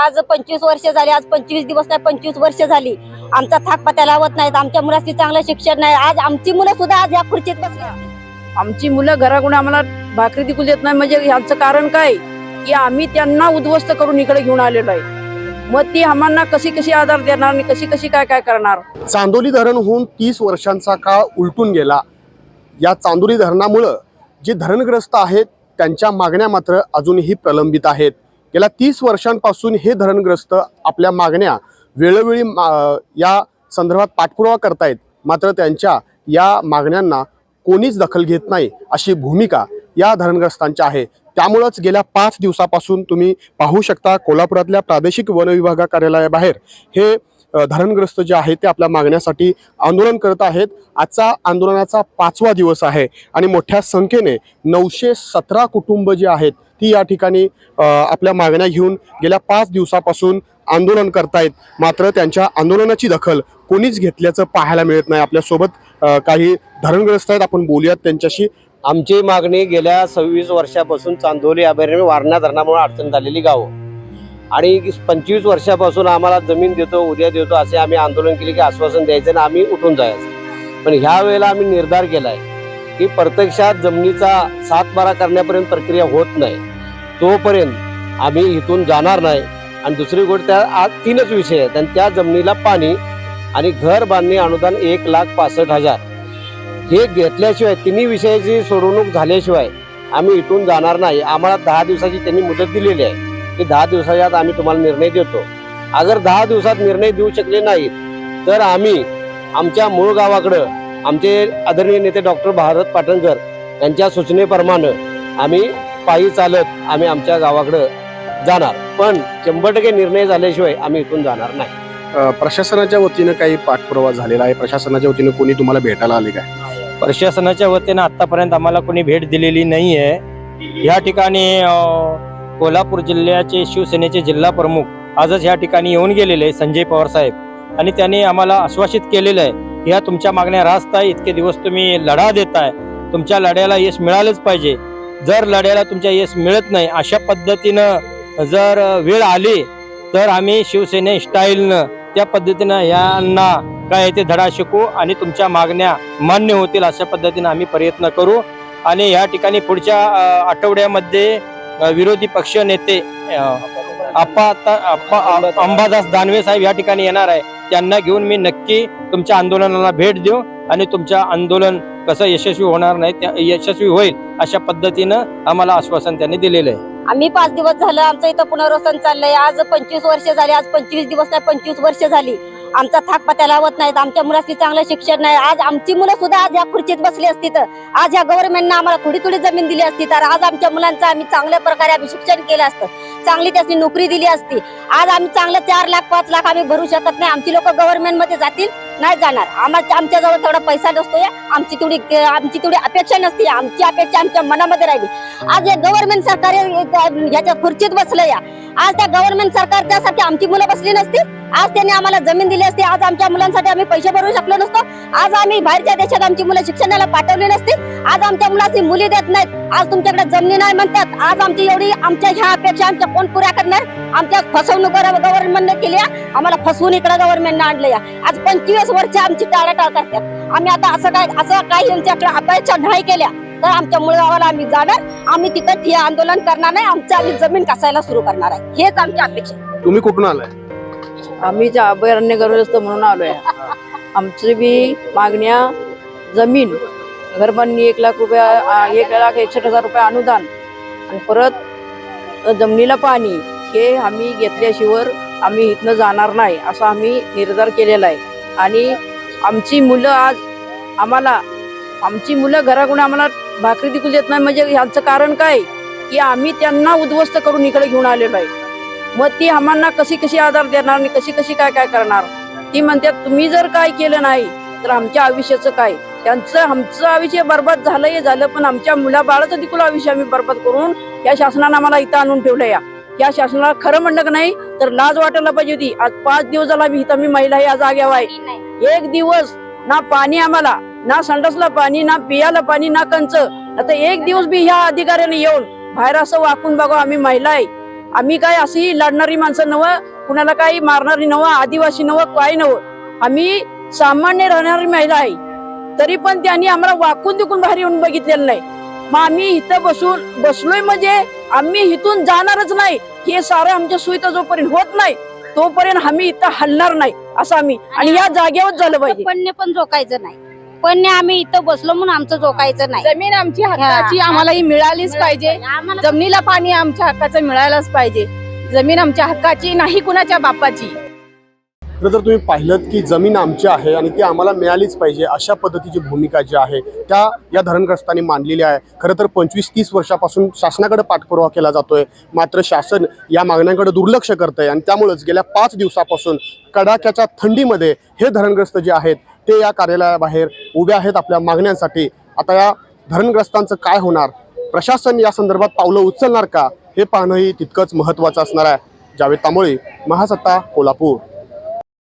आज पंचवीस वर्ष झाली आज पंचवीस दिवस नाही पंचवीस वर्ष झाली. आमचा थाक पत्या लावत नाहीत आमच्या मुलाची चांगलं शिक्षण नाही. आज आमची मुलं सुद्धा आज या खुर्चीत बसली. आमची मुलं घराकडून आम्हाला भाकरी तिकून देत नाही. म्हणजे ह्याचं कारण काय? की आम्ही त्यांना उद्ध्वस्त करून इकडे घेऊन आलेलो आहे. मग ती आम्हाला कशी कशी आधार देणार आणि कशी कशी काय काय करणार? चांदोली धरण होऊन तीस वर्षांचा काळ उलटून गेला. या चांदोली धरणामुळं जे धरणग्रस्त आहेत त्यांच्या मागण्या मात्र अजूनही प्रलंबित आहेत. गेल्या तीस वर्षांपासून हे धरणग्रस्त आपल्या मागण्या वेळोवेळी मा- या संदर्भात पाठपुरावा करतायत. मात्र त्यांच्या या मागण्यांना कोणीच दखल घेत नाही अशी भूमिका या धरणग्रस्तांची आहे. त्यामुळंच गेल्या पाच दिवसापासून तुम्ही पाहू शकता कोल्हापुरातल्या प्रादेशिक वन विभागा कार्यालयाबाहेर हे धरणग्रस्त जे आहेत ते आपल्या मागण्यासाठी आंदोलन करत आहेत. आजचा आंदोलनाचा पाचवा दिवस आहे आणि मोठ्या संख्येने नऊशे सतरा कुटुंब जे आहेत ती या ठिकाणी आपल्या मागण्या घेऊन गेल्या पाच दिवसापासून आंदोलन करतायत. मात्र त्यांच्या आंदोलनाची दखल कोणीच घेतल्याचं पाहायला मिळत नाही. आपल्यासोबत काही धरणग्रस्त आहेत. आपण बोलूयात त्यांच्याशी. आमची मागणी गेल्या सव्वीस वर्षापासून चांदोली अभयारण्य वारणा धरणामुळे अडचण झालेली गावं. आणि पंचवीस वर्षापासून आम्हाला जमीन देतो उद्या देतो असे आम्ही आंदोलन केले की आश्वासन द्यायचं आणि आम्ही उठून जायचं. पण ह्या वेळेला आम्ही निर्धार केलाय की प्रत्यक्षात जमिनीचा सातबारा करण्यापर्यंत प्रक्रिया होत नाही. तोपर्यंत आम्ही इथून जाणार नाही. आणि दुसरी गोष्ट त्या आज तीनच विषय आहेत. आणि त्या जमिनीला पाणी आणि घर बांधणी अनुदान एक लाख पासष्ट हजार. हे घेतल्याशिवाय तिन्ही विषयाची सोडवणूक झाल्याशिवाय आम्ही इथून जाणार नाही. आम्हाला दहा दिवसाची त्यांनी मुदत दिलेली आहे. की दहा दिवसाच्या आत आम्ही तुम्हाला निर्णय देतो. अगर दहा दिवसात निर्णय देऊ शकले नाहीत तर आम्ही आमच्या मूळ गावाकडं आमचे आदरणीय नेते डॉक्टर भारत पाटणकर यांच्या सूचनेप्रमाणे आम्ही पायी चालत आम्ही आमच्या गावाकडं जाणार. पण शंभर टक्के निर्णय झाल्याशिवाय आम्ही इथून जाणार नाही. प्रशासनाच्या वतीनं काही पाठपुरावा झालेला आहे? प्रशासनाच्या वतीनं कोणी तुम्हाला भेटायला आले काय? प्रशासनाच्या वतीनं आतापर्यंत आम्हाला कोणी भेट दिलेली नाही आहे या ठिकाणी कोल्हापूर जिल्ह्याचे शिवसेनेचे जिल्हा प्रमुख आजच या ठिकाणी येऊन गेलेले आहे संजय पवार साहेब. आणि त्यांनी आम्हाला आश्वासित केलेलं आहे की ह्या तुमच्या मागण्या रास्त आहे इतके दिवस तुम्ही लढा देताय. तुमच्या लढ्याला यश मिळालंच पाहिजे. जर लढ्याला तुमच्या यश मिळत नाही अशा पद्धतीनं जर वेळ आली तर आम्ही शिवसेने स्टाईलनं त्या पद्धतीनं यांना काय ते धडा शिकू आणि तुमच्या मागण्या मान्य होतील अशा पद्धतीनं आम्ही प्रयत्न करू. आणि या ठिकाणी पुढच्या आठवड्यामध्ये विरोधी पक्ष नेते आप्पा आप्पा अंबादास दानवे साहेब या ठिकाणी येणार आहे. त्यांना घेऊन मी नक्की तुमच्या आंदोलनाला भेट देऊ आणि तुमच्या आंदोलन कसं यशस्वी होणार नाही त्या यशस्वी होईल अशा पद्धतीनं आम्हाला आश्वासन त्यांनी दिलेलं आहे. आम्ही पाच दिवस झालं आमचं इथं पुनर्वसन चाललंय. आज पंचवीस वर्ष झाली आज पंचवीस दिवस नाही पंचवीस वर्ष झाली. आमचा थाक पत्या लावत नाहीत आमच्या मुलाशी चांगलं शिक्षण नाही. आज आमची मुलं सुद्धा आज या खुर्चीत बसली असती तर आज या गव्हर्नमेंटनं आम्हाला थोडी थोडी जमीन दिली असती तर आज आमच्या मुलांचं आम्ही चांगल्या प्रकारे आम्ही शिक्षण केलं असतं. चांगली त्याची नोकरी दिली असती. आज आम्ही चांगलं चार लाख पाच लाख आम्ही भरू शकत नाही. आमची लोक गव्हर्नमेंटमध्ये जातील. नाही जाणार. आम्हा आमच्याजवळ तेवढा पैसा नसतोय. आमची तेवढी आमची तेवढी अपेक्षा नसते. आमची अपेक्षा आमच्या मनामध्ये राहिली. आज हे गव्हर्नमेंट सरकार हे- ह्याच्या खुर्चीत बसलं या. आज त्या गव्हर्नमेंट सरकार त्यासाठी आमची मुलं बसली नसती. आज त्यांनी आम्हाला जमीन दिली असती. आज आमच्या मुलांसाठी आम्ही पैसे भरू शकलो नसतो. आज आम्ही बाहेरच्या देशात आमची मुलं शिक्षणाला पाठवली नसती आज आमच्या मुलाची मुली देत नाहीत. आज तुमच्याकडे जमिनी नाही म्हणतात. आज आमची एवढी आमच्या ह्या अपेक्षा आमच्या कोण पुऱ्या करणार? आमच्या फसवणूक गव्हर्नमेंटने केली आहे. आम्हाला फसवून इकडे गव्हर्नमेंटने आणलं या. आज पंचवीस वर्ष आमची टाळाटाळ करतात आम्ही आता असं काय असं काही यांच्याकडे अपेक्षा नाही केल्या. तर आमच्या मूळ गावाला आम्ही जाणार. आम्ही तिथं ठिय आंदोलन करणार नाही. आमची आम्ही जमीन कसायला सुरू करणार आहे. हेच आमची अपेक्षा. तुम्ही कुठून आलाय? आम्ही अभयारण्य गर्भस्थ म्हणून आलोय. आमची बी मागण्या जमीन घरबांधणी एक लाख रुपया एक लाख एकसष्ट हजार रुपये अनुदान आणि परत जमिनीला पाणी हे आम्ही घेतल्याशिवाय आम्ही इथनं जाणार नाही असा आम्ही निर्धार केलेला आहे. आणि आमची मुलं आज आम्हाला आमची मुलं घराकडून आम्हाला भाकरी दिकू देत नाही. म्हणजे ह्याचं कारण काय? की आम्ही त्यांना उद्ध्वस्त करून इकडे घेऊन आलेलो आहे. मग ती आम्हाला कशी कशी आधार देणार आणि कशी कशी काय काय करणार? ती म्हणतात तुम्ही जर काय केलं नाही तर आमच्या आयुष्याचं काय? त्यांचं आमचं आयुष्य बर्बाद झालं हे झालं पण आमच्या मुला बाळाचं देखील आयुष्य आम्ही बर्बाद करून या शासनानं आम्हाला इथं आणून ठेवलं या या शासनाला खरं म्हणलं नाही तर लाज वाटायला पाहिजे होती. आज पाच दिवस झाला मी इथं मी महिला या जाग्यावर आहे एक दिवस ना पाणी आम्हाला ना संडासला पाणी ना पियाला पाणी ना कंच. आता एक दिवस बी ह्या अधिकाऱ्याने येऊन बाहेर असं वाकून बघा आम्ही महिला आहे. आम्ही काय अशी लढणारी माणसं नव कुणाला काही मारणारी नव आदिवासी नव काय नव आम्ही सामान्य राहणारी महिला आहे. तरी पण त्यांनी आम्हाला वाकून तिकून बाहेर येऊन बघितलेलं नाही. मग आम्ही इथं बसून बसलोय म्हणजे आम्ही इथून जाणारच नाही. हे सारं आमच्या सुविधा जोपर्यंत होत नाही तोपर्यंत आम्ही इथं हलणार नाही असं आम्ही. आणि या जागेवर झालं पाहिजे. पण झोकायचं नाही. पण आम्ही इथं बसलो म्हणून आमचं झोकायचं नाही. जमीन आमची हक्काची आम्हाला ही मिळालीच पाहिजे. जमिनीला पाणी आमच्या हक्काचं मिळायलाच पाहिजे. जमीन आमच्या हक्काची नाही कुणाच्या बापाची. खरं तर तुम्ही पाहिलं की जमीन आमची आहे आणि ती आम्हाला मिळालीच पाहिजे अशा पद्धतीची भूमिका जी आहे त्या या धरणग्रस्तांनी मांडलेली आहे. खरं तर पंचवीस तीस वर्षापासून शासनाकडे पाठपुरावा केला जातोय. मात्र शासन या मागण्यांकडे दुर्लक्ष करतंय आणि त्यामुळेच गेल्या पाच दिवसापासून कडाक्याच्या थंडीमध्ये हे धरणग्रस्त जे आहेत ते या कार्यालयाबाहेर उभे आहेत आपल्या मागण्यांसाठी. आता या धरणग्रस्तांचं काय होणार? प्रशासन या संदर्भात पावलं उचलणार का? हे पाहणंही तितकंच महत्त्वाचं असणार आहे. जावेद तांबोळी महासत्ता कोल्हापूर.